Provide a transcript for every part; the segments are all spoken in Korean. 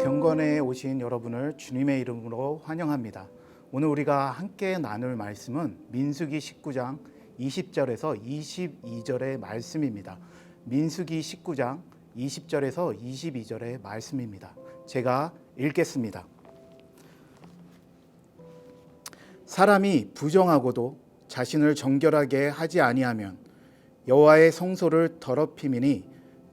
경건에 오신 여러분을 주님의 이름으로 환영합니다. 오늘 우리가 함께 나눌 말씀은 민수기 19장 20절에서 22절의 말씀입니다. 민수기 19장 20절에서 22절의 말씀입니다. 제가 읽겠습니다. 사람이 부정하고도 자신을 정결하게 하지 아니하면 여호와의 성소를 더럽힘이니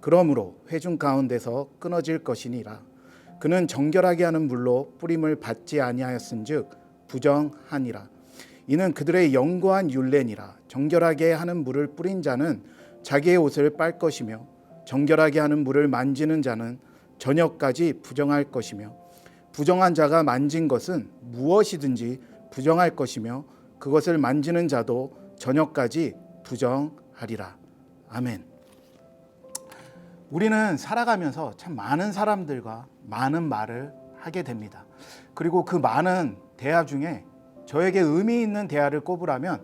그러므로 회중 가운데서 끊어질 것이니라 그는 정결하게 하는 물로 뿌림을 받지 아니하였은즉 부정하니라 이는 그들의 영고한 율례니라 정결하게 하는 물을 뿌린 자는 자기의 옷을 빨 것이며 정결하게 하는 물을 만지는 자는 저녁까지 부정할 것이며 부정한 자가 만진 것은 무엇이든지 부정할 것이며 그것을 만지는 자도 저녁까지 부정하리라. 아멘. 우리는 살아가면서 참 많은 사람들과 많은 말을 하게 됩니다. 그리고 그 많은 대화 중에 저에게 의미 있는 대화를 꼽으라면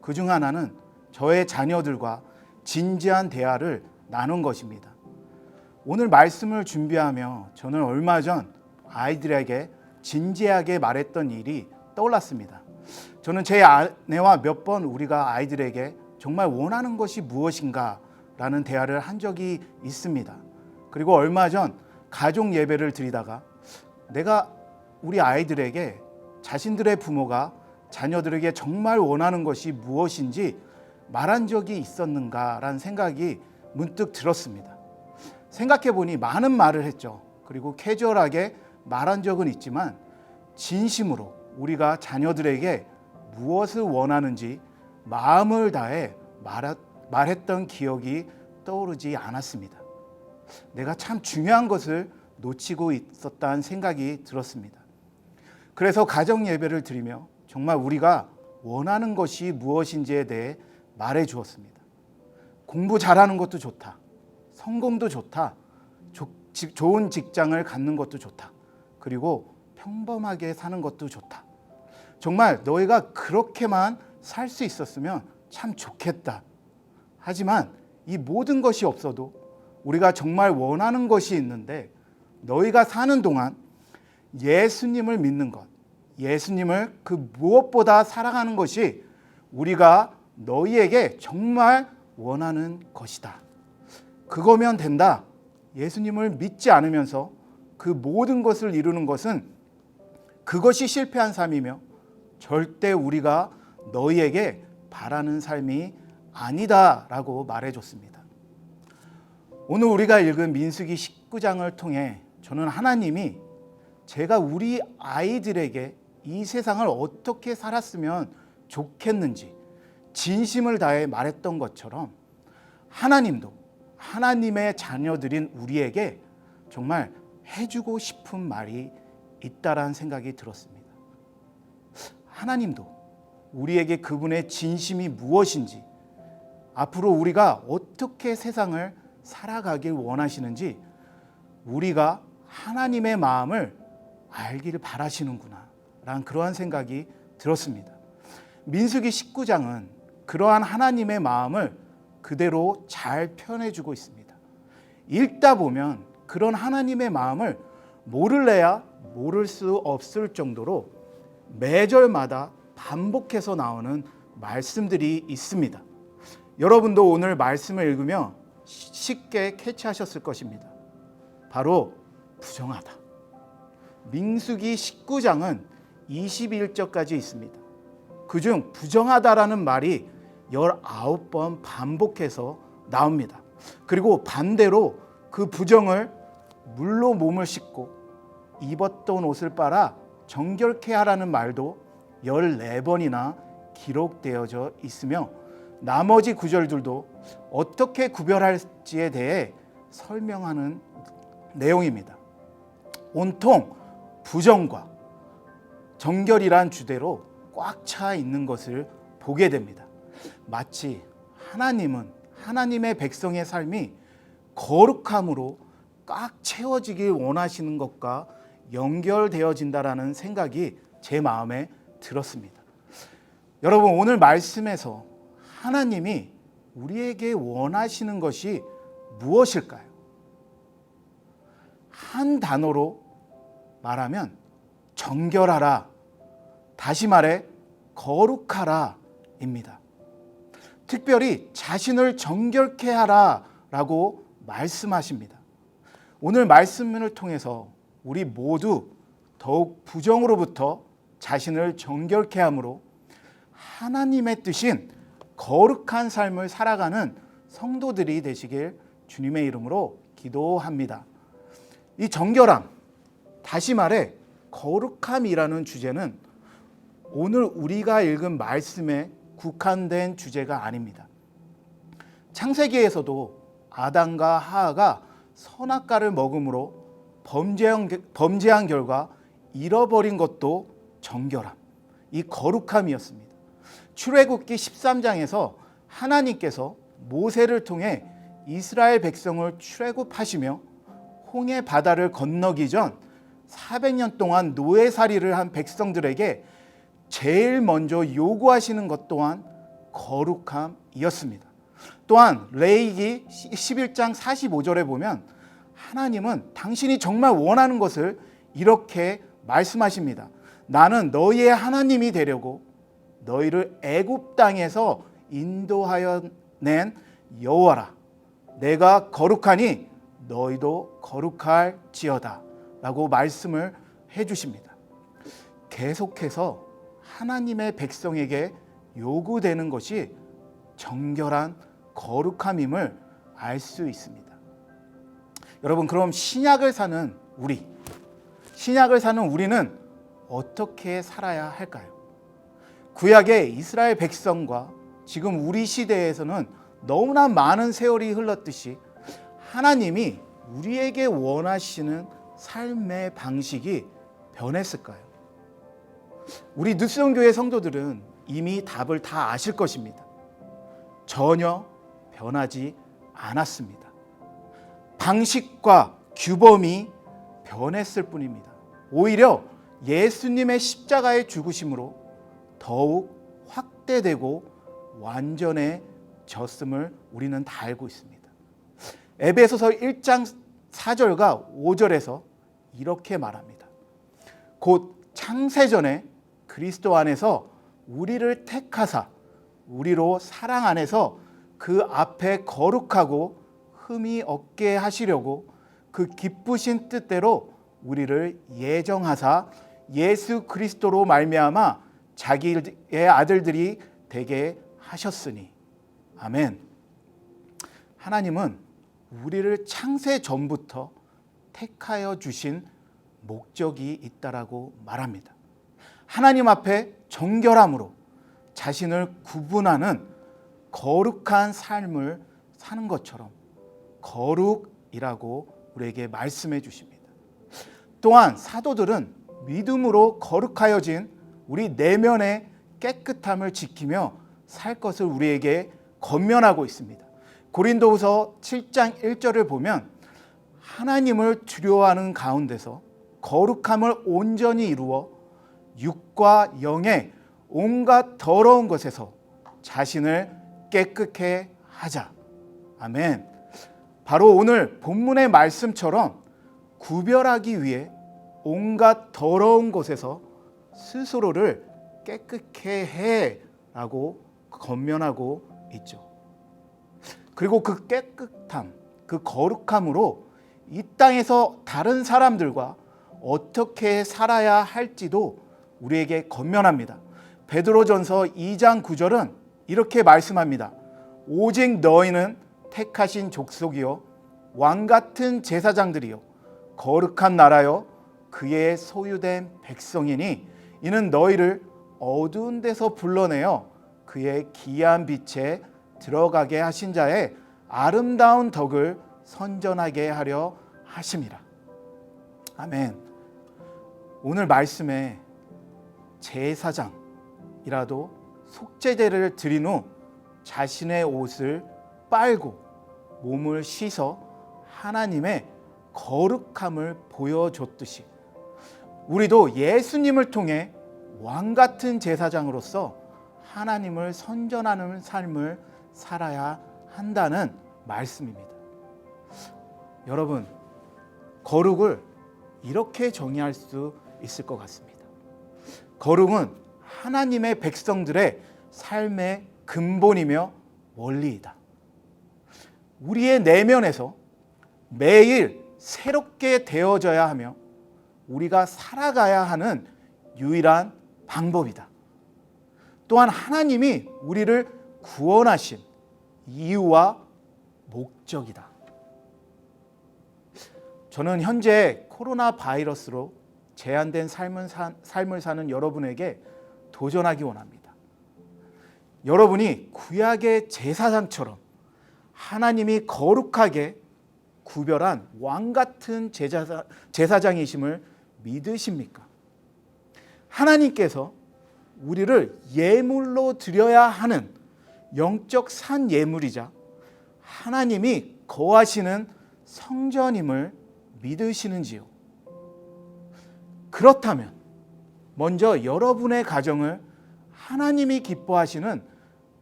그 중 하나는 저의 자녀들과 진지한 대화를 나눈 것입니다. 오늘 말씀을 준비하며 저는 얼마 전 아이들에게 진지하게 말했던 일이 떠올랐습니다. 저는 제 아내와 몇 번 우리가 아이들에게 정말 원하는 것이 무엇인가 라는 대화를 한 적이 있습니다. 그리고 얼마 전 가족 예배를 드리다가 내가 우리 아이들에게 자신들의 부모가 자녀들에게 정말 원하는 것이 무엇인지 말한 적이 있었는가라는 생각이 문득 들었습니다. 생각해 보니 많은 말을 했죠. 그리고 캐주얼하게 말한 적은 있지만 진심으로 우리가 자녀들에게 무엇을 원하는지 마음을 다해 말하, 말했던 기억이 떠오르지 않았습니다. 내가 참 중요한 것을 놓치고 있었다는 생각이 들었습니다. 그래서 가정 예배를 드리며 정말 우리가 원하는 것이 무엇인지에 대해 말해 주었습니다. 공부 잘하는 것도 좋다. 성공도 좋다. 조, 지, 좋은 직장을 갖는 것도 좋다. 그리고 평범하게 사는 것도 좋다. 정말 너희가 그렇게만 살 수 있었으면 참 좋겠다. 하지만 이 모든 것이 없어도 우리가 정말 원하는 것이 있는데 너희가 사는 동안 예수님을 믿는 것, 예수님을 그 무엇보다 사랑하는 것이 우리가 너희에게 정말 원하는 것이다. 그거면 된다. 예수님을 믿지 않으면서 그 모든 것을 이루는 것은 그것이 실패한 삶이며 절대 우리가 너희에게 바라는 삶이 아니다라고 말해줬습니다. 오늘 우리가 읽은 민수기 19장을 통해 저는 하나님이 제가 우리 아이들에게 이 세상을 어떻게 살았으면 좋겠는지 진심을 다해 말했던 것처럼 하나님도 하나님의 자녀들인 우리에게 정말 해주고 싶은 말이 있다라는 생각이 들었습니다. 하나님도 우리에게 그분의 진심이 무엇인지 앞으로 우리가 어떻게 세상을 살아가길 원하시는지 우리가 하나님의 마음을 알기를 바라시는구나 라는 그러한 생각이 들었습니다. 민수기 19장은 그러한 하나님의 마음을 그대로 잘 표현해주고 있습니다. 읽다 보면 그런 하나님의 마음을 모를래야 모를 수 없을 정도로 매절마다 반복해서 나오는 말씀들이 있습니다. 여러분도 오늘 말씀을 읽으며 쉽게 캐치하셨을 것입니다. 바로 부정하다. 민수기 19장은 21절까지 있습니다. 그중 부정하다라는 말이 19번 반복해서 나옵니다. 그리고 반대로 그 부정을 물로 몸을 씻고 입었던 옷을 빨아 정결케 하라는 말도 14번이나 기록되어져 있으며 나머지 구절들도 어떻게 구별할지에 대해 설명하는 내용입니다. 온통 부정과 정결이란 주대로 꽉 차 있는 것을 보게 됩니다. 마치 하나님은 하나님의 백성의 삶이 거룩함으로 꽉 채워지길 원하시는 것과 연결되어진다라는 생각이 제 마음에 들었습니다. 여러분 오늘 말씀에서 하나님이 우리에게 원하시는 것이 무엇일까요? 한 단어로 말하면 정결하라. 다시 말해 거룩하라입니다. 특별히 자신을 정결케 하라라고 말씀하십니다. 오늘 말씀을 통해서 우리 모두 더욱 부정으로부터 자신을 정결케 함으로 하나님의 뜻인 거룩한 삶을 살아가는 성도들이 되시길 주님의 이름으로 기도합니다. 이 정결함, 다시 말해 거룩함이라는 주제는 오늘 우리가 읽은 말씀에 국한된 주제가 아닙니다. 창세기에서도 아담과 하하가 선악과를 먹음으로 범죄한, 범죄한 결과 잃어버린 것도 정결함, 이 거룩함이었습니다. 출애굽기 13장에서 하나님께서 모세를 통해 이스라엘 백성을 출애굽하시며 홍해 바다를 건너기 전 400년 동안 노예살이를 한 백성들에게 제일 먼저 요구하시는 것 또한 거룩함이었습니다. 또한 레이기 11장 45절에 보면 하나님은 당신이 정말 원하는 것을 이렇게 말씀하십니다. 나는 너희의 하나님이 되려고 너희를 애굽 땅에서 인도하여 낸 여호와라. 내가 거룩하니 너희도 거룩할지어다라고 말씀을 해 주십니다. 계속해서 하나님의 백성에게 요구되는 것이 정결한 거룩함임을 알 수 있습니다. 여러분 그럼 신약을 사는 우리 신약을 사는 우리는 어떻게 살아야 할까요? 구약의 이스라엘 백성과 지금 우리 시대에서는 너무나 많은 세월이 흘렀듯이 하나님이 우리에게 원하시는 삶의 방식이 변했을까요? 우리 늦성교회 성도들은 이미 답을 다 아실 것입니다. 전혀 변하지 않았습니다. 방식과 규범이 변했을 뿐입니다. 오히려 예수님의 십자가의 죽으심으로 더욱 확대되고 완전해졌음을 우리는 다 알고 있습니다. 에베소서 1장 4절과 5절에서 이렇게 말합니다. 곧 창세전에 그리스도 안에서 우리를 택하사 우리로 사랑 안에서 그 앞에 거룩하고 흠이 없게 하시려고 그 기쁘신 뜻대로 우리를 예정하사 예수 그리스도로 말미암아 자기의 아들들이 되게 하셨으니 아멘. 하나님은 우리를 창세 전부터 택하여 주신 목적이 있다라고 말합니다. 하나님 앞에 정결함으로 자신을 구분하는 거룩한 삶을 사는 것처럼 거룩이라고 우리에게 말씀해 주십니다. 또한 사도들은 믿음으로 거룩하여진 우리 내면의 깨끗함을 지키며 살 것을 우리에게 권면하고 있습니다. 고린도후서 7장 1절을 보면 하나님을 두려워하는 가운데서 거룩함을 온전히 이루어 육과 영의 온갖 더러운 것에서 자신을 깨끗해 하자. 아멘. 바로 오늘 본문의 말씀처럼 구별하기 위해 온갖 더러운 것에서 스스로를 깨끗해 해라고 권면하고 있죠. 그리고 그 깨끗함, 그 거룩함으로 이 땅에서 다른 사람들과 어떻게 살아야 할지도 우리에게 권면합니다. 베드로전서 2장 9절은 이렇게 말씀합니다. 오직 너희는 택하신 족속이요 왕 같은 제사장들이요 거룩한 나라요 그의 소유된 백성이니 이는 너희를 어두운 데서 불러내어 그의 기이한 빛에 들어가게 하신 자의 아름다운 덕을 선전하게 하려 하심이라. 아멘. 오늘 말씀에 제사장이라도 속죄제를 드린 후 자신의 옷을 빨고 몸을 씻어 하나님의 거룩함을 보여줬듯이 우리도 예수님을 통해 왕 같은 제사장으로서 하나님을 선전하는 삶을 살아야 한다는 말씀입니다. 여러분, 거룩을 이렇게 정의할 수 있을 것 같습니다. 거룩은 하나님의 백성들의 삶의 근본이며 원리이다. 우리의 내면에서 매일 새롭게 되어져야 하며 우리가 살아가야 하는 유일한 방법이다. 또한 하나님이 우리를 구원하신 이유와 목적이다. 저는 현재 코로나 바이러스로 제한된 삶을, 사, 삶을 사는 여러분에게 도전하기 원합니다. 여러분이 구약의 제사장처럼 하나님이 거룩하게 구별한 왕 같은 제사장, 제사장이심을 믿으십니까? 하나님께서 우리를 예물로 드려야 하는 영적 산 예물이자 하나님이 거하시는 성전임을 믿으시는지요? 그렇다면 먼저 여러분의 가정을 하나님이 기뻐하시는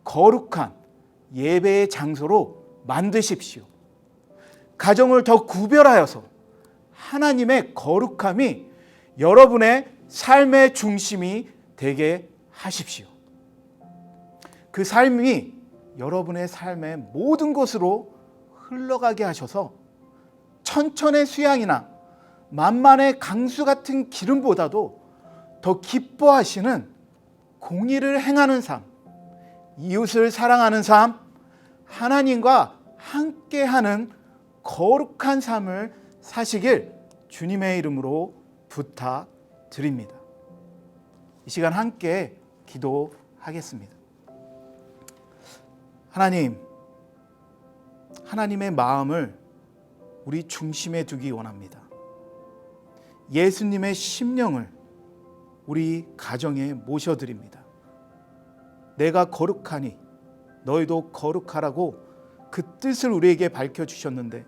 거룩한 예배의 장소로 만드십시오. 가정을 더 구별하여서 하나님의 거룩함이 여러분의 삶의 중심이 되게 하십시오. 그 삶이 여러분의 삶의 모든 곳으로 흘러가게 하셔서 천천의 수양이나 만만의 강수 같은 기름보다도 더 기뻐하시는 공의를 행하는 삶, 이웃을 사랑하는 삶, 하나님과 함께하는 거룩한 삶을 사시길 주님의 이름으로 부탁드립니다. 이 시간 함께 기도하겠습니다. 하나님, 하나님의 마음을 우리 중심에 두기 원합니다. 예수님의 심령을 우리 가정에 모셔드립니다. 내가 거룩하니 너희도 거룩하라고 그 뜻을 우리에게 밝혀 주셨는데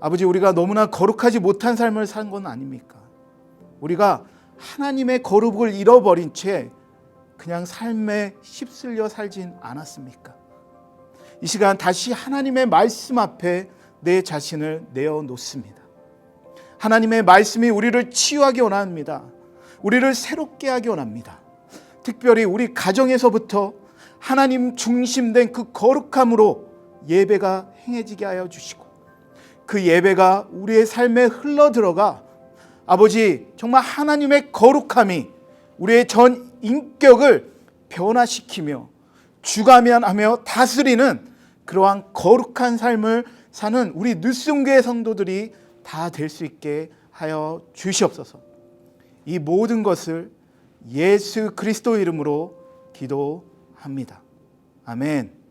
아버지 우리가 너무나 거룩하지 못한 삶을 산 건 아닙니까? 우리가 하나님의 거룩을 잃어버린 채 그냥 삶에 휩쓸려 살진 않았습니까? 이 시간 다시 하나님의 말씀 앞에 내 자신을 내어 놓습니다. 하나님의 말씀이 우리를 치유하기 원합니다. 우리를 새롭게 하기 원합니다. 특별히 우리 가정에서부터 하나님 중심된 그 거룩함으로 예배가 행해지게 하여 주시고 그 예배가 우리의 삶에 흘러 들어가 아버지 정말 하나님의 거룩함이 우리의 전 인격을 변화시키며 주가면하며 다스리는 그러한 거룩한 삶을 사는 우리 늦송교의 성도들이 다 될 수 있게 하여 주시옵소서. 이 모든 것을 예수 그리스도 이름으로 기도합니다. 아멘.